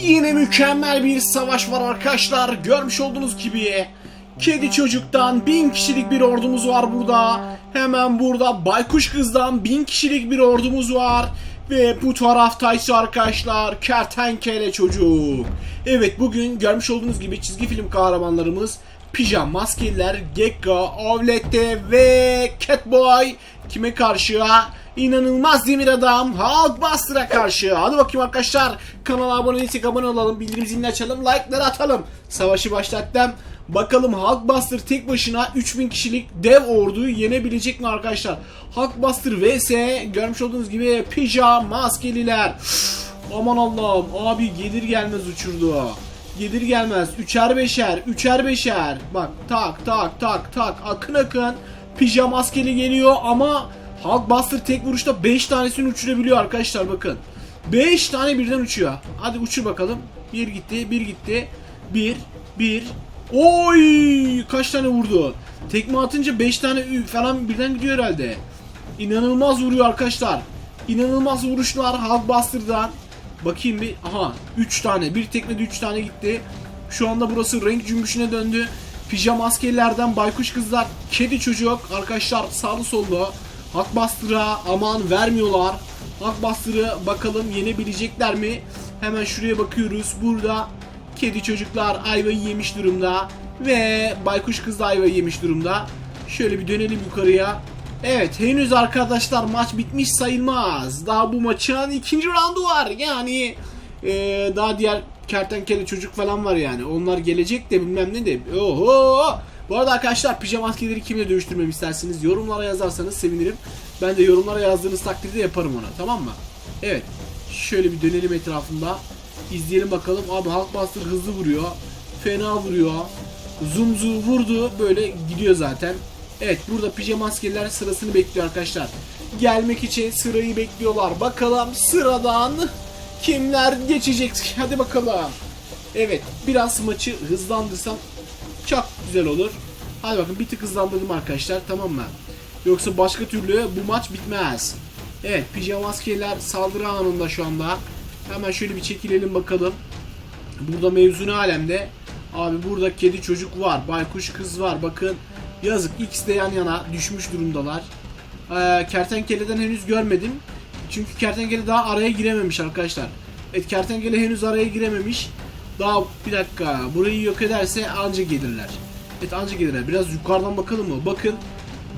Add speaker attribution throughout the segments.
Speaker 1: Yine mükemmel bir savaş var arkadaşlar. Görmüş olduğunuz gibi. Kedi çocuktan bin kişilik bir ordumuz var burada. Hemen burada baykuş kızdan bin kişilik bir ordumuz var. Ve bu tarafta ise arkadaşlar kertenkele çocuk. Evet bugün görmüş olduğunuz gibi çizgi film kahramanlarımız Pijam Maskeliler, Gekko, Ovlette ve Catboy kime karşı? İnanılmaz demir adam Hulkbuster'a karşı. Hadi bakayım arkadaşlar. Kanala abone değilsek abone olalım. Bildirim zilini açalım. Like'ları atalım. Savaşı başlattım. Bakalım Hulkbuster tek başına 3000 kişilik dev orduyu yenebilecek mi arkadaşlar? Hulkbuster vs görmüş olduğunuz gibi pijama maskeliler. Aman Allah'ım abi gelir gelmez uçurdu. Gelir gelmez. Üçer beşer. Üçer beşer. Bak tak tak tak tak. Akın akın. Pijama maskeli geliyor ama Hulkbuster tek vuruşta 5 tanesini uçurabiliyor arkadaşlar bakın. 5 tane birden uçuyor. Hadi uçur bakalım. Bir gitti, bir gitti. Bir, bir. Oy! Kaç tane vurdu? Tekme atınca 5 tane falan birden gidiyor herhalde. İnanılmaz vuruyor arkadaşlar. İnanılmaz vuruşlar Hulkbuster'dan. Bakayım bir. Aha 3 tane. Bir tekmede 3 tane gitti. Şu anda burası renk cümbüşüne döndü. Pijama askerlerden baykuş kızlar, kedi çocuk arkadaşlar sağlı sollu. Hulkbuster'a aman vermiyorlar. Hulkbuster'ı bakalım yenebilecekler mi? Hemen şuraya bakıyoruz. Burada kedi çocuklar ayvayı yemiş durumda. Ve baykuş kız da ayvayı yemiş durumda. Şöyle bir dönelim yukarıya. Evet henüz arkadaşlar maç bitmiş sayılmaz. Daha bu maçın ikinci roundu var. Yani eee, daha diğer kertenkele çocuk falan var yani. Onlar gelecek de bilmem ne de. Oho! Bu arada arkadaşlar pijama maskeleri kimle dövüştürmemi isterseniz yorumlara yazarsanız sevinirim. Ben de yorumlara yazdığınız takdirde yaparım ona tamam mı? Evet. Şöyle bir dönelim etrafında. İzleyelim bakalım. Abi Hulkbuster hızlı vuruyor. Fena vuruyor. Zoom vurdu. Böyle gidiyor zaten. Evet burada pijama askerler sırasını bekliyor arkadaşlar. Gelmek için sırayı bekliyorlar. Bakalım sıradan kimler geçecek? Hadi bakalım. Evet biraz maçı hızlandırsam çok güzel olur. Hadi bakın bir tık hızlandırdım arkadaşlar tamam mı? Yoksa başka türlü bu maç bitmez. Evet pijama askerler saldırı anında şu anda. Hemen şöyle bir çekilelim bakalım. Burada mevzu ne alemde? Abi burada kedi çocuk var, baykuş kız var. Bakın yazık ikisi de yan yana düşmüş durumdalar. Ee, kertenkeleden henüz görmedim. Çünkü kertenkele daha araya girememiş arkadaşlar. Evet kertenkele henüz araya girememiş. Daha bir dakika burayı yok ederse anca gelirler. Evet anca gelirler. Biraz yukarıdan bakalım mı? Bakın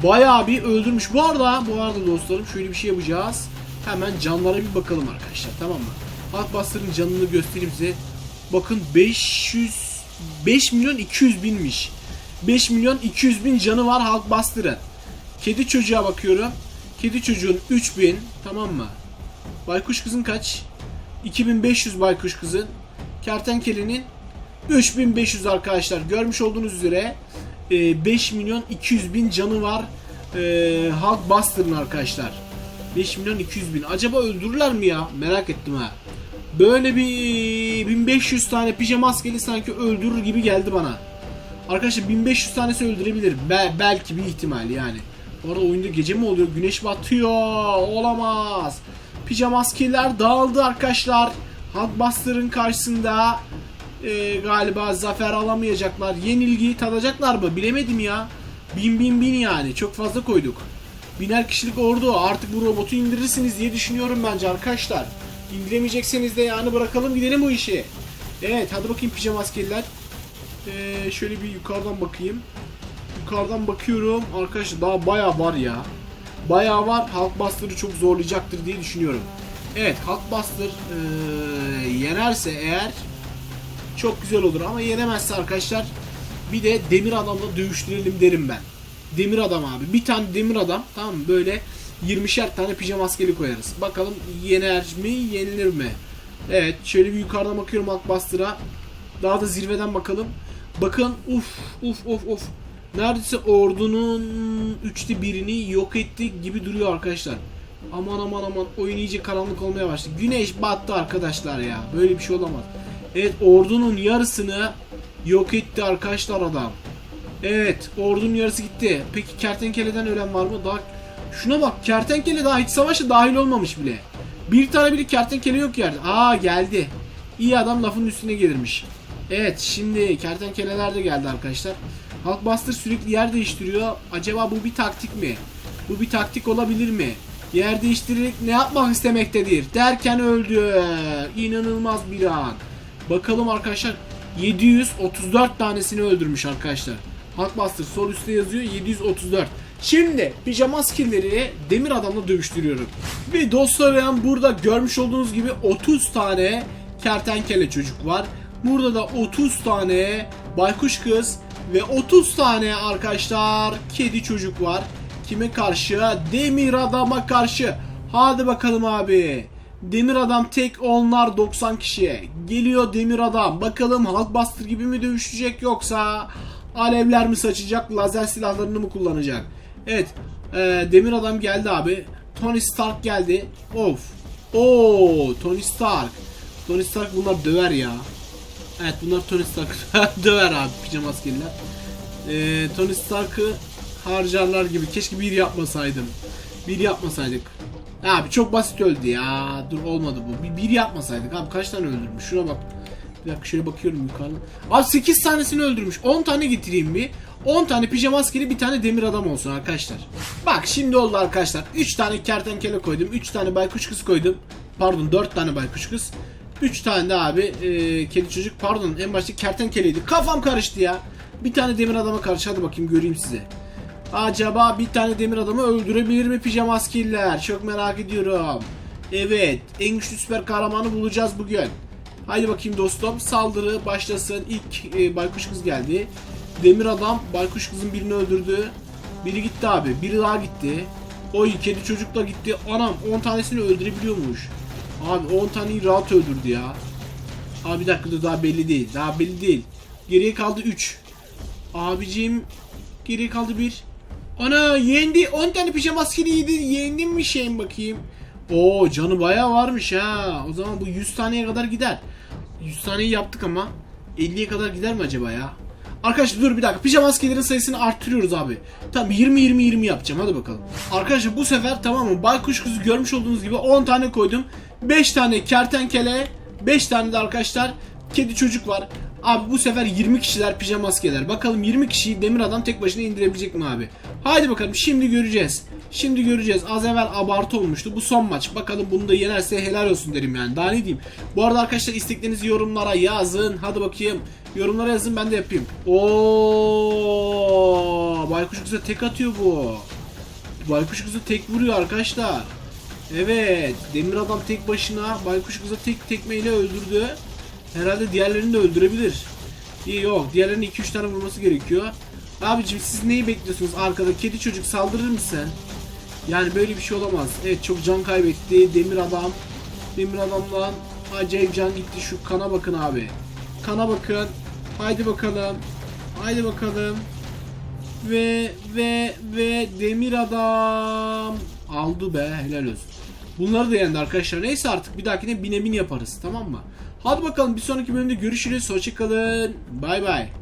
Speaker 1: bayağı bir öldürmüş. Bu arada bu arada dostlarım şöyle bir şey yapacağız. Hemen canlara bir bakalım arkadaşlar tamam mı? Hulkbuster'ın canını göstereyim size. Bakın 500 5 milyon 200 binmiş. 5 milyon 200 bin canı var Hulkbuster'ın. Kedi çocuğa bakıyorum. Kedi çocuğun 3000 tamam mı? Baykuş kızın kaç? 2500 baykuş kızın. Kertenkelenin 3500 arkadaşlar. Görmüş olduğunuz üzere e, 5 milyon 200 bin canı var e, Hulkbuster'ın arkadaşlar. 5 milyon 200 bin. Acaba öldürürler mi ya? Merak ettim ha. Böyle bir 1500 tane pijama maskeli sanki öldürür gibi geldi bana. Arkadaşlar 1500 tanesi öldürebilir. Be- belki bir ihtimal yani. Bu arada oyunda gece mi oluyor? Güneş batıyor. Olamaz. Pijama maskeler dağıldı arkadaşlar. Hulkbuster'ın karşısında e, galiba zafer alamayacaklar. Yenilgiyi tadacaklar mı? Bilemedim ya. Bin bin bin yani. Çok fazla koyduk. Biner kişilik ordu. Artık bu robotu indirirsiniz diye düşünüyorum bence arkadaşlar. İndiremeyecekseniz de yani bırakalım gidelim bu işi. Evet hadi bakayım pijama askeriler. Ee, şöyle bir yukarıdan bakayım. Yukarıdan bakıyorum. Arkadaşlar daha bayağı var ya. Bayağı var. Hulkbuster'ı çok zorlayacaktır diye düşünüyorum. Evet Hulkbuster ee, yenerse eğer çok güzel olur ama yenemezse arkadaşlar bir de demir adamla dövüştürelim derim ben. Demir adam abi. Bir tane demir adam tamam mı? Böyle 20'şer tane pijama askeri koyarız. Bakalım yener mi yenilir mi? Evet şöyle bir yukarıdan bakıyorum Hulkbuster'a. Daha da zirveden bakalım. Bakın uf uf uf uf. Neredeyse ordunun üçte birini yok etti gibi duruyor arkadaşlar. Aman aman aman oyun iyice karanlık olmaya başladı. Güneş battı arkadaşlar ya. Böyle bir şey olamaz. Evet ordunun yarısını yok etti arkadaşlar adam. Evet ordunun yarısı gitti. Peki kertenkeleden ölen var mı? Daha şuna bak kertenkele daha hiç savaşa dahil olmamış bile. Bir tane bile kertenkele yok yerde. Aa geldi. İyi adam lafın üstüne gelirmiş. Evet şimdi kertenkeleler de geldi arkadaşlar. Hulkbuster sürekli yer değiştiriyor. Acaba bu bir taktik mi? Bu bir taktik olabilir mi? Yer değiştirerek ne yapmak istemektedir? Derken öldü. İnanılmaz bir an. Bakalım arkadaşlar 734 tanesini öldürmüş arkadaşlar. Hulkbuster sol üstte yazıyor 734. Şimdi pijama skillleri demir adamla dövüştürüyorum. Ve dostlarım burada görmüş olduğunuz gibi 30 tane kertenkele çocuk var. Burada da 30 tane baykuş kız ve 30 tane arkadaşlar kedi çocuk var. Kime karşı? Demir adama karşı. Hadi bakalım abi. Demir adam tek onlar 90 kişiye. Geliyor demir adam. Bakalım Hulkbuster gibi mi dövüşecek yoksa alevler mi saçacak, lazer silahlarını mı kullanacak? Evet, e, demir adam geldi abi. Tony Stark geldi. Of. Oo, Tony Stark. Tony Stark bunlar döver ya. Evet bunlar Tony Stark döver abi pijama askerler. E, Tony Stark'ı harcarlar gibi. Keşke bir yapmasaydım. Bir yapmasaydık. Abi çok basit öldü ya. Dur olmadı bu. Bir, bir yapmasaydık abi kaç tane öldürmüş? Şuna bak. Bir dakika şöyle bakıyorum yukarıdan. Abi 8 tanesini öldürmüş. 10 tane getireyim bir. 10 tane pijama askeri bir tane demir adam olsun arkadaşlar. Bak şimdi oldu arkadaşlar. 3 tane kertenkele koydum. 3 tane baykuş kız koydum. Pardon 4 tane baykuş kız. 3 tane de abi e, kedi çocuk. Pardon en başta kertenkeleydi. Kafam karıştı ya. Bir tane demir adama karşı hadi bakayım göreyim size. Acaba bir tane demir adamı öldürebilir mi pijama askeriler? Çok merak ediyorum. Evet, en güçlü süper kahramanı bulacağız bugün. Haydi bakayım dostum, saldırı başlasın. İlk e, baykuş kız geldi. Demir adam baykuş kızın birini öldürdü. Biri gitti abi, biri daha gitti. Oy kedi çocuk da gitti. Anam 10 tanesini öldürebiliyormuş. Abi 10 taneyi rahat öldürdü ya. Abi bir dakika daha belli değil. Daha belli değil. Geriye kaldı 3. Abicim geriye kaldı 1. Ana yendi 10 tane pijama askeri yedi. Yendim mi şeyim bakayım. Oo canı bayağı varmış ha. O zaman bu 100 taneye kadar gider. 100 taneyi yaptık ama 50'ye kadar gider mi acaba ya? Arkadaşlar dur bir dakika. Pijama askerilerin sayısını arttırıyoruz abi. Tamam 20 20 20 yapacağım. Hadi bakalım. Arkadaşlar bu sefer tamam mı? Baykuş kuzu görmüş olduğunuz gibi 10 tane koydum. 5 tane kertenkele, 5 tane de arkadaşlar kedi çocuk var. Abi bu sefer 20 kişiler pijama askerler. Bakalım 20 kişiyi demir adam tek başına indirebilecek mi abi? Haydi bakalım şimdi göreceğiz. Şimdi göreceğiz. Az evvel abartı olmuştu. Bu son maç. Bakalım bunu da yenerse helal olsun derim yani. Daha ne diyeyim. Bu arada arkadaşlar isteklerinizi yorumlara yazın. Hadi bakayım. Yorumlara yazın ben de yapayım. Oo, Baykuş kıza tek atıyor bu. Baykuş kızı tek vuruyor arkadaşlar. Evet. Demir adam tek başına Baykuş kızı tek tekmeyle öldürdü. Herhalde diğerlerini de öldürebilir. İyi yok. Diğerlerinin 2-3 tane vurması gerekiyor. Abicim siz neyi bekliyorsunuz arkada? Kedi çocuk saldırır mısın? Yani böyle bir şey olamaz. Evet çok can kaybetti. Demir adam. Demir adamdan acayip can gitti. Şu kana bakın abi. Kana bakın. Haydi bakalım. Haydi bakalım. Ve ve ve demir adam aldı be helal olsun. Bunları da yendi arkadaşlar. Neyse artık bir dahakine binemin yaparız tamam mı? Hadi bakalım bir sonraki bölümde görüşürüz. Hoşçakalın. Bay bay.